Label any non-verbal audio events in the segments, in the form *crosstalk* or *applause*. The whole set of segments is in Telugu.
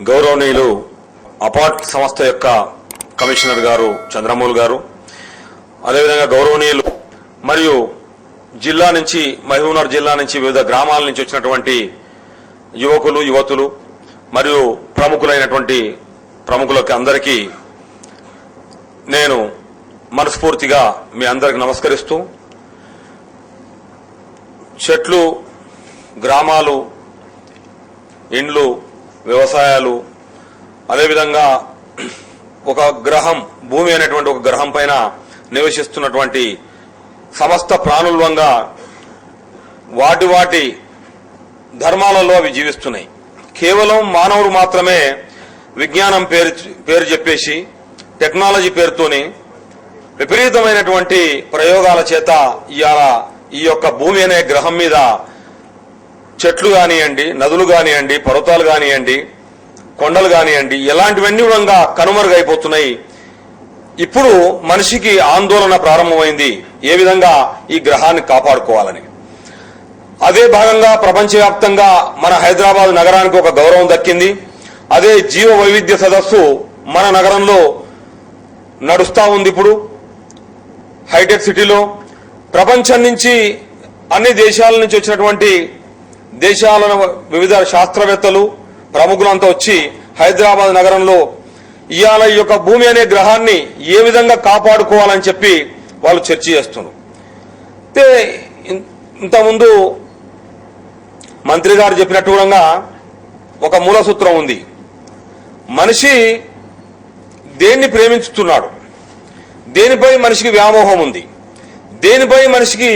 గౌరవనీయులు అపార్ట్ సంస్థ యొక్క కమిషనర్ గారు చంద్రమూల్ గారు అదేవిధంగా గౌరవనీయులు మరియు జిల్లా నుంచి మహబూబ్నగర్ జిల్లా నుంచి వివిధ గ్రామాల నుంచి వచ్చినటువంటి యువకులు యువతులు మరియు ప్రముఖులైనటువంటి ప్రముఖులకి అందరికీ నేను మనస్ఫూర్తిగా మీ అందరికి నమస్కరిస్తూ చెట్లు గ్రామాలు ఇండ్లు వ్యవసాయాలు అదేవిధంగా ఒక గ్రహం భూమి అనేటువంటి ఒక గ్రహం పైన నివసిస్తున్నటువంటి సమస్త ప్రాణుల్వంగా వాటి వాటి ధర్మాలలో అవి జీవిస్తున్నాయి. కేవలం మానవుడు మాత్రమే విజ్ఞానం పేరు పేరు చెప్పేసి టెక్నాలజీ పేరుతోని విపరీతమైనటువంటి ప్రయోగాల చేత ఇవాళ ఈ యొక్క భూమి అనే గ్రహం మీద చెట్లు కానివ్వండి నదులు కానివ్వండి పర్వతాలు కానివ్వండి కొండలు కానివ్వండి ఇలాంటివన్నీ కూడా కనుమరుగైపోతున్నాయి. ఇప్పుడు మనిషికి ఆందోళన ప్రారంభమైంది. ఏ విధంగా ఈ గ్రహాన్ని కాపాడుకోవాలని. అదే భాగంగా ప్రపంచవ్యాప్తంగా మన హైదరాబాద్ నగరానికి ఒక గౌరవం దక్కింది. అదే జీవ వైవిధ్య సదస్సు మన నగరంలో నడుస్తూ ఉంది ఇప్పుడు. హైటెక్ సిటీలో ప్రపంచం నుంచి అన్ని దేశాల నుంచి వచ్చినటువంటి దేశాల వివిధ శాస్త్రవేత్తలు ప్రముఖులంతా వచ్చి హైదరాబాద్ నగరంలో ఇవాళ ఈ యొక్క భూమి అనే గ్రహాన్ని ఏ విధంగా కాపాడుకోవాలని చెప్పి వాళ్ళు చర్చ చేస్తున్నారు. అయితే ఇంతకుముందు మంత్రి గారు చెప్పినట్టు కూడా ఒక మూల సూత్రం ఉంది. మనిషి దేన్ని ప్రేమించుతున్నాడు? దేనిపై మనిషికి వ్యామోహం ఉంది? దేనిపై మనిషికి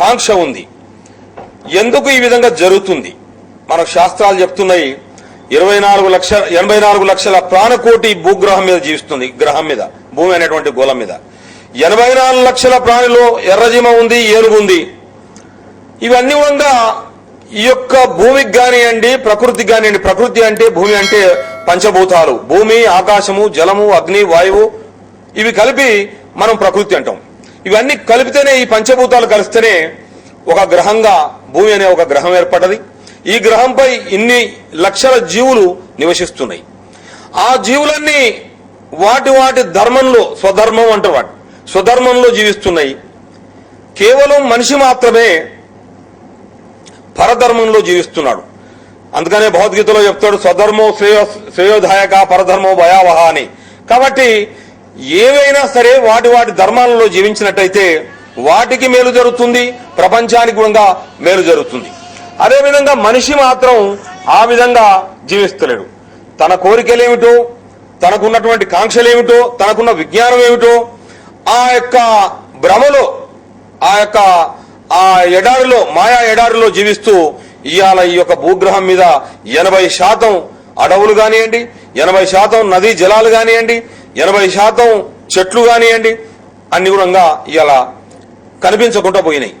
కాంక్ష ఉంది? ఎందుకు ఈ విధంగా జరుగుతుంది? మన శాస్త్రాలు చెప్తున్నాయి ఇరవై నాలుగు లక్షల ఎనభై నాలుగు లక్షల ప్రాణకోటి భూగ్రహం మీద జీవిస్తుంది గ్రహం మీద భూమి అనేటువంటి గోళం మీద. ఎనభై నాలుగు లక్షల ప్రాణిలో ఎర్రజీమ ఉంది ఏనుగు ఉంది. ఇవన్నీ కూడా ఈ యొక్క భూమికి కానివ్వండి ప్రకృతికి కానివ్వండి ప్రకృతి అంటే భూమి అంటే పంచభూతాలు. భూమి ఆకాశము జలము అగ్ని వాయువు ఇవి కలిపి మనం ప్రకృతి అంటాం. ఇవన్నీ కలిపితేనే ఈ పంచభూతాలు కలిస్తేనే ఒక గ్రహంగా భూమి అనే ఒక గ్రహం ఏర్పడ్డది. ఈ గ్రహంపై ఇన్ని లక్షల జీవులు నివసిస్తున్నాయి. ఆ జీవులన్నీ వాటి వాటి ధర్మంలో స్వధర్మం అంటే వాటి స్వధర్మంలో జీవిస్తున్నాయి. కేవలం మనిషి మాత్రమే పరధర్మంలో జీవిస్తున్నాడు. అందుకనే భగవద్గీతలో చెప్తాడు స్వధర్మో శ్రేయో శ్రేయోదాయక పరధర్మో భయావహ అని. కాబట్టి ఏవైనా సరే వాటి వాటి ధర్మాలలో జీవించినట్టయితే వాటికి మేలు జరుగుతుంది ప్రపంచానికి కూడా మేలు జరుగుతుంది. అదేవిధంగా మనిషి మాత్రం ఆ విధంగా జీవిస్తలేడు. తన కోరికలేమిటో తనకున్నటువంటి కాంక్షలేమిటో తనకున్న విజ్ఞానం ఏమిటో ఆ యొక్క భ్రమలో ఆ యొక్క ఆ ఎడారిలో మాయా ఎడారిలో జీవిస్తూ ఇవాళ ఈ యొక్క భూగ్రహం మీద ఎనభై శాతం అడవులు కానివ్వండి ఎనభై శాతం నదీ జలాలు కానివ్వండి ఎనభై శాతం చెట్లు కానివ్వండి అన్ని కూడా ఇవాళ కనిపించకుండా పోయినాయి.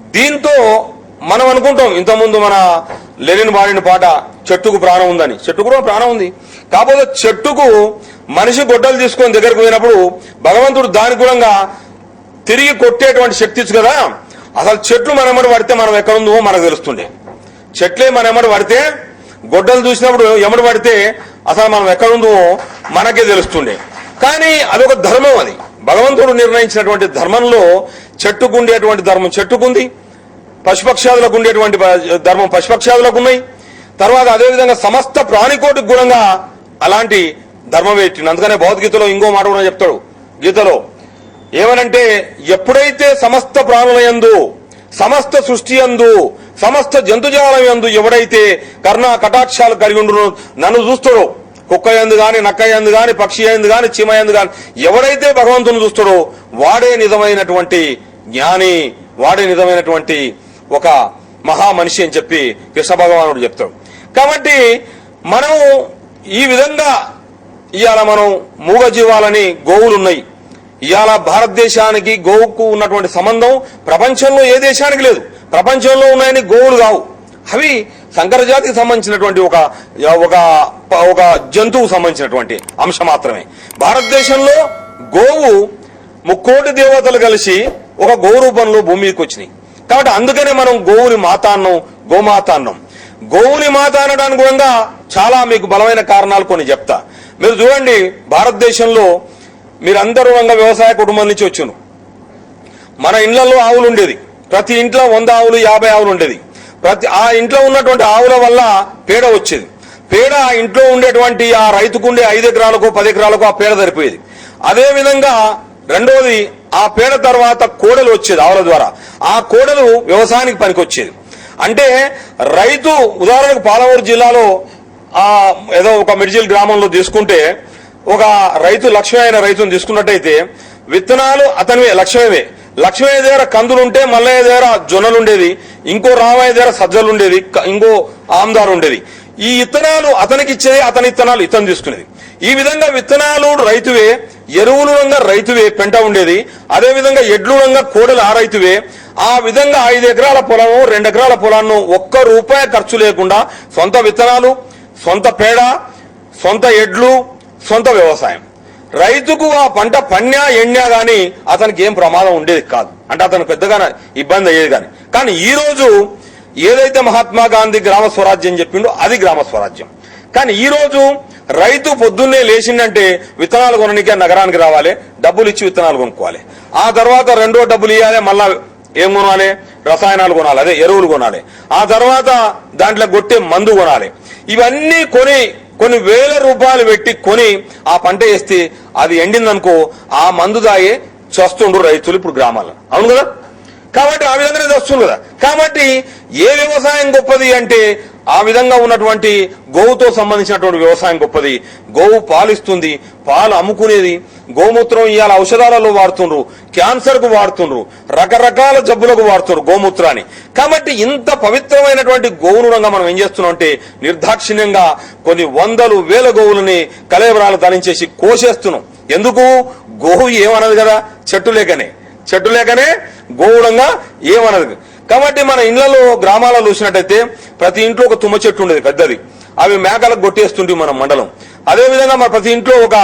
దీంతో మనం అనుకుంటాం ఇంతకుముందు మన లెనిన్ వాడిన పాట చెట్టుకు ప్రాణం ఉందని. చెట్టు కూడా ప్రాణం ఉంది. కాకపోతే చెట్టుకు మనిషి గొడ్డలు తీసుకొని దగ్గరకు పోయినప్పుడు భగవంతుడు దాని తిరిగి కొట్టేటువంటి శక్తి ఇచ్చు కదా. అసలు చెట్లు మన ఎమ్మడి పడితే మనం ఎక్కడ ఉందో మనకు తెలుస్తుండే. చెట్లే మన ఎమ్మడి పడితే గొడ్డలు చూసినప్పుడు ఎమ్మడి పడితే అసలు మనం ఎక్కడ ఉందో మనకే తెలుస్తుండే. కానీ అదొక ధర్మం అది. భగవంతుడు నిర్ణయించినటువంటి ధర్మంలో చెట్టుకు ఉండేటువంటి ధర్మం చెట్టుకుంది. పశుపక్షాదులకు ఉండేటువంటి ధర్మం పశుపక్షాదులకు ఉన్నాయి. తర్వాత అదేవిధంగా సమస్త ప్రాణికోటికి గుణంగా అలాంటి ధర్మం పెట్టింది అందుకనే భగవద్గీతలో ఇంకో మాట కూడా చెప్తాడు. గీతలో ఏమనంటే ఎప్పుడైతే సమస్త ప్రాణుల యందు సమస్త సృష్టి యందు సమస్త జంతుజాలం యందు ఎవడైతే కర్ణ కటాక్షాలు కలిగి ఉండునో నన్ను చూస్తాడో కుక్క ఎందు గాని నక్క ఎందు గాని పక్షి ఎందు గాని చీమ ఎందు గాని ఎవడైతే భగవంతుని చూస్తాడో వాడే నిజమైనటువంటి జ్ఞాని వాడే నిజమైనటువంటి ఒక మహా మనిషి అని చెప్పి కృష్ణ భగవానుడు చెప్తాడు. కాబట్టి మనం ఈ విధంగా ఇవాళ మనం మూగ జీవాలని గోవులు ఉన్నాయి ఇవాళ భారతదేశానికి గోవుకు ఉన్నటువంటి సంబంధం ప్రపంచంలో ఏ దేశానికి లేదు. ప్రపంచంలో ఉన్నాయని గోవులు కావు. అవి సంకర జాతికి సంబంధించినటువంటి ఒక ఒక ఒక జంతువుకు సంబంధించినటువంటి అంశం మాత్రమే. భారతదేశంలో గోవు ముక్కోటి దేవతలు కలిసి ఒక గోరూపంలో భూమి మీదకి వచ్చినాయి. కాబట్టి అందుకనే మనం గోవుని మాత అన్నం గోమాత అన్నం. గోవుని మాత అనడానికి కూడా చాలా మీకు బలమైన కారణాలు కొన్ని చెప్తా. మీరు చూడండి భారతదేశంలో మీరందరూ రంగ వ్యవసాయ కుటుంబం నుంచి వచ్చును. మన ఇళ్ళలో ఆవులు ఉండేది. ప్రతి ఇంట్లో వంద ఆవులు యాభై ఆవులు ఉండేది. ప్రతి ఆ ఇంట్లో ఉన్నటువంటి ఆవుల వల్ల పేడ వచ్చేది. పేడ ఆ ఇంట్లో ఉండేటువంటి ఆ రైతుకు ఉండే ఐదు ఎకరాలకు పది ఎకరాలకు ఆ పేడ సరిపోయేది. అదే విధంగా రెండోది ఆ పేడ తర్వాత కోడలు వచ్చేది ఆవుల ద్వారా. ఆ కోడలు వ్యవసాయానికి పనికొచ్చేది. అంటే రైతు ఉదాహరణకు పాలమూరు జిల్లాలో ఆ ఏదో ఒక మిడ్జిల్ గ్రామంలో తీసుకుంటే ఒక రైతు లక్ష్మీ అయిన రైతును తీసుకున్నట్టయితే విత్తనాలు అతనివే లక్ష్మీవే. లక్ష్మయ్య దగ్గర కందులు ఉంటే మల్లయ్య దగ్గర జొన్నలు ఉండేది ఇంకో రామయ్య దగ్గర సజ్జలు ఉండేది ఇంకో ఆమ్దారు ఉండేది. ఈ విత్తనాలు అతనికి ఇచ్చేది అతని ఇత్తనాలు ఇతను తీసుకునేది. ఈ విధంగా విత్తనాలు రైతువే ఎరువులు రంగా రైతువే పెంట ఉండేది. అదే విధంగా ఎడ్లు రంగా కోడలు ఆ రైతువే. ఆ విధంగా ఐదు ఎకరాల పొలము రెండు ఎకరాల పొలాన్ని ఒక్క రూపాయి ఖర్చు లేకుండా సొంత విత్తనాలు సొంత పేడ సొంత ఎడ్లు సొంత వ్యవసాయం. రైతుకు ఆ పంట పన్నా ఎండా కానీ అతనికి ఏం ప్రమాదం ఉండేది కాదు. అంటే అతను పెద్దగా ఇబ్బంది అయ్యేది కానీ. కానీ ఈ రోజు ఏదైతే మహాత్మా గాంధీ గ్రామ స్వరాజ్యం చెప్పిండో అది గ్రామ స్వరాజ్యం. కానీ ఈ రోజు రైతు పొద్దున్నే లేచిందంటే విత్తనాలు కొనడానికి నగరానికి రావాలి డబ్బులు ఇచ్చి విత్తనాలు కొనుక్కోవాలి. ఆ తర్వాత రెండో డబ్బులు ఇవ్వాలి మళ్ళా ఏం కొనాలి? రసాయనాలు కొనాలి అదే ఎరువులు కొనాలి. ఆ తర్వాత దాంట్లో కొట్టే మందు కొనాలి. ఇవన్నీ కొని కొన్ని వేల రూపాయలు పెట్టి కొని ఆ పంట వేస్తే అది ఎండిందనుకో ఆ మందు దాగే చస్తుండ్రు రైతులు ఇప్పుడు గ్రామాల్లో. అవును కదా? కాబట్టి ఆ విధంగానే వస్తుంది కదా? కాబట్టి ఏ వ్యవసాయం గొప్పది అంటే ఆ విధంగా ఉన్నటువంటి గోవుతో సంబంధించినటువంటి వ్యవసాయం గొప్పది. గోవు పాలిస్తుంది పాలు అమ్ముకునేది. గోమూత్రం ఇవాళ ఔషధాలలో వాడుతుండ్రు క్యాన్సర్కు వాడుతుండ్రు రకరకాల జబ్బులకు వాడుతుండ్రు గోమూత్రాన్ని. కాబట్టి ఇంత పవిత్రమైనటువంటి గోవును మనం ఏం చేస్తున్నాం అంటే నిర్దాక్షిణ్యంగా కొన్ని వందలు వేల గోవులని కలేబరాలు ధరించేసి కోసేస్తున్నాం. ఎందుకు? గోవు ఏమనదు కదా చెట్టు లేకనే. చెట్టు లేకనే గోవుడంగా ఏమనదు. కాబట్టి మన ఇళ్ళలో గ్రామాలలో చూసినట్టయితే ప్రతి ఇంట్లో ఒక తుమ్మ చెట్టు ఉండేది పెద్దది. అవి మేకలకు కొట్టేస్తుంటే మన మండలం. అదే విధంగా మన ప్రతి ఇంట్లో ఒక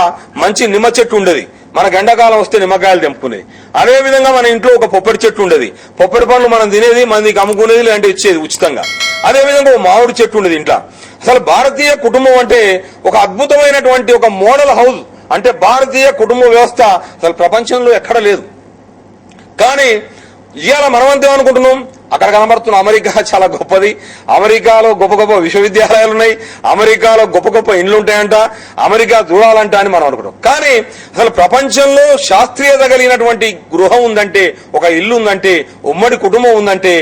మంచి నిమ్మ చెట్టు ఉండేది. మనకు ఎండాకాలం వస్తే నిమ్మకాయలు తెంపుకునేది అదే విధంగా మన ఇంట్లో ఒక పొప్పటి చెట్టు ఉండేది. పొప్పటి పండ్లు మనం తినేది మందికి అమ్ముకునేది లేదంటే ఇచ్చేది ఉచితంగా. అదే విధంగా ఒక మామిడి చెట్టు ఉండేది ఇంట్లో. అసలు భారతీయ కుటుంబం అంటే ఒక అద్భుతమైనటువంటి ఒక మోడల్ హౌస్. అంటే భారతీయ కుటుంబ వ్యవస్థ అసలు ప్రపంచంలో ఎక్కడ లేదు. కానీ ఇవాళ మనమంతా అనుకుంటున్నాం అక్కడ కనబడుతున్న అమెరికా *laughs* చాలా గొప్పది. అమెరికాలో గొప్ప గొప్ప విశ్వవిద్యాలయాలు ఉన్నాయి అమెరికాలో గొప్ప గొప్ప ఇండ్లు ఉంటాయంట అమెరికా చూడాలంట అని మనం అనుకుంటాం కానీ అసలు ప్రపంచంలో శాస్త్రీయత కలిగినటువంటి గృహం ఉందంటే ఒక ఇల్లు ఉందంటే ఉమ్మడి కుటుంబం ఉందంటే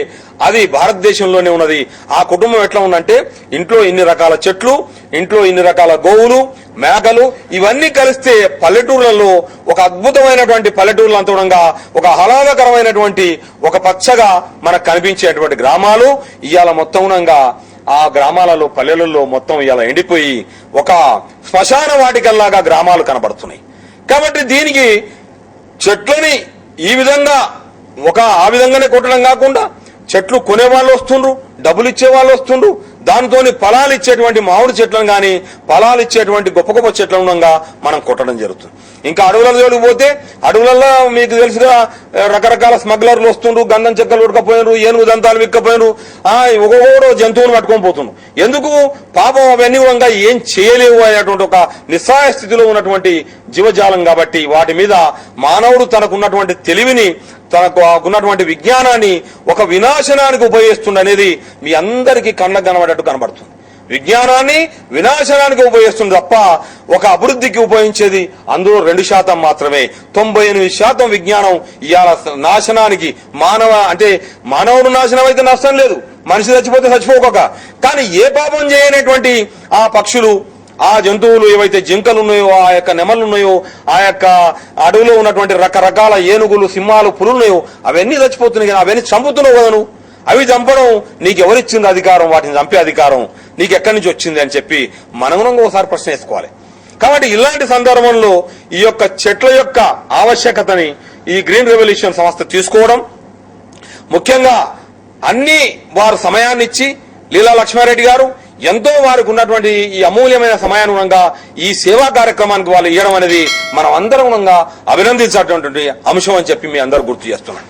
అది భారతదేశంలోనే ఉన్నది. ఆ కుటుంబం ఎట్లా ఉందంటే ఇంట్లో ఇన్ని రకాల చెట్లు ఇంట్లో ఇన్ని రకాల గోవులు మేకలు ఇవన్నీ కలిస్తే పల్లెటూర్లలో ఒక అద్భుతమైనటువంటి పల్లెటూర్లు అంతడంగా ఒక ఆహ్లాదకరమైనటువంటి ఒక పచ్చగా మనకు కనిపించేటువంటి గ్రామాలు ఇవాళ మొత్తంగా ఆ గ్రామాలలో పల్లెలలో మొత్తం ఇలా ఎండిపోయి ఒక శ్మశాన వాటికల్లాగా గ్రామాలు కనబడుతున్నాయి. కాబట్టి దీనికి చెట్లని ఈ విధంగా ఒక ఆ విధంగానే కొట్టడం కాకుండా చెట్లు కొనే వాళ్ళు వస్తుండ్రు డబ్బులు ఇచ్చే వాళ్ళు వస్తుండ్రు. దానితోని ఫలాలు ఇచ్చేటువంటి మామిడి చెట్లను కానీ ఫలాలు ఇచ్చేటువంటి గొప్ప గొప్ప చెట్లను మనం కొట్టడం జరుగుతుంది. ఇంకా అడవుల జోలికి పోతే అడవులలో మీకు తెలుసుగా రకరకాల స్మగ్లర్లు వస్తుండ్రు గంధం చెక్కలు ఉడకపోయినరు ఏనుగు దంతాలు విక్కపోయినరు ఒక్కొక్కడు జంతువులు పట్టుకొని పోతున్నారు ఎందుకు? పాపం అవన్నీ కూడా ఏం చేయలేవు అనేటువంటి ఒక నిస్సాయ స్థితిలో ఉన్నటువంటి జీవజాలం కాబట్టి వాటి మీద మానవుడు తనకున్నటువంటి తెలివిని తనకు ఉన్నటువంటి విజ్ఞానాన్ని ఒక వినాశనానికి ఉపయోగిస్తుండనేది మీ అందరికీ కన్న కనబడేట్టు కనబడుతుంది. విజ్ఞానాన్ని వినాశనానికి ఉపయోగిస్తుంది తప్ప ఒక అభివృద్ధికి ఉపయోగించేది అందులో రెండు శాతం మాత్రమే. తొంభై ఎనిమిది శాతం విజ్ఞానం ఇవాళ నాశనానికి మానవ అంటే మానవుడు నాశనం అయితే నష్టం లేదు. మనిషి చచ్చిపోతే చచ్చిపోక కానీ ఏ పాపం చేయనటువంటి ఆ పక్షులు ఆ జంతువులు ఏవైతే జింకలు ఉన్నాయో ఆ యొక్క నెమలు ఉన్నాయో ఆ యొక్క అడవిలో ఉన్నటువంటి రకరకాల ఏనుగులు సింహాలు పులులు ఉన్నాయో అవన్నీ చచ్చిపోతున్నాయి కానీ అవన్నీ చంపుతున్నావు కదా నువ్వు అవి చంపడం నీకు ఎవరిచ్చింది అధికారం? వాటిని చంపే అధికారం. నీకు ఎక్కడి నుంచి వచ్చింది అని చెప్పి మనం కూడా ఒకసారి ప్రశ్న వేసుకోవాలి. కాబట్టి ఇలాంటి సందర్భంలో ఈ యొక్క చెట్ల యొక్క ఆవశ్యకతని ఈ గ్రీన్ రెవల్యూషన్ సంస్థ తీసుకోవడం ముఖ్యంగా అన్ని వారు సమయాన్ని ఇచ్చి లీలా లక్ష్మారెడ్డి గారు ఎంతో వారికి ఉన్నటువంటి ఈ అమూల్యమైన సమయానుగుణంగా ఈ సేవా కార్యక్రమానికి వాళ్ళు ఇవ్వడం అనేది మనం అందరం అభినందించేటటువంటి అంశం అని చెప్పి మీ అందరూ గుర్తు చేస్తున్నాం.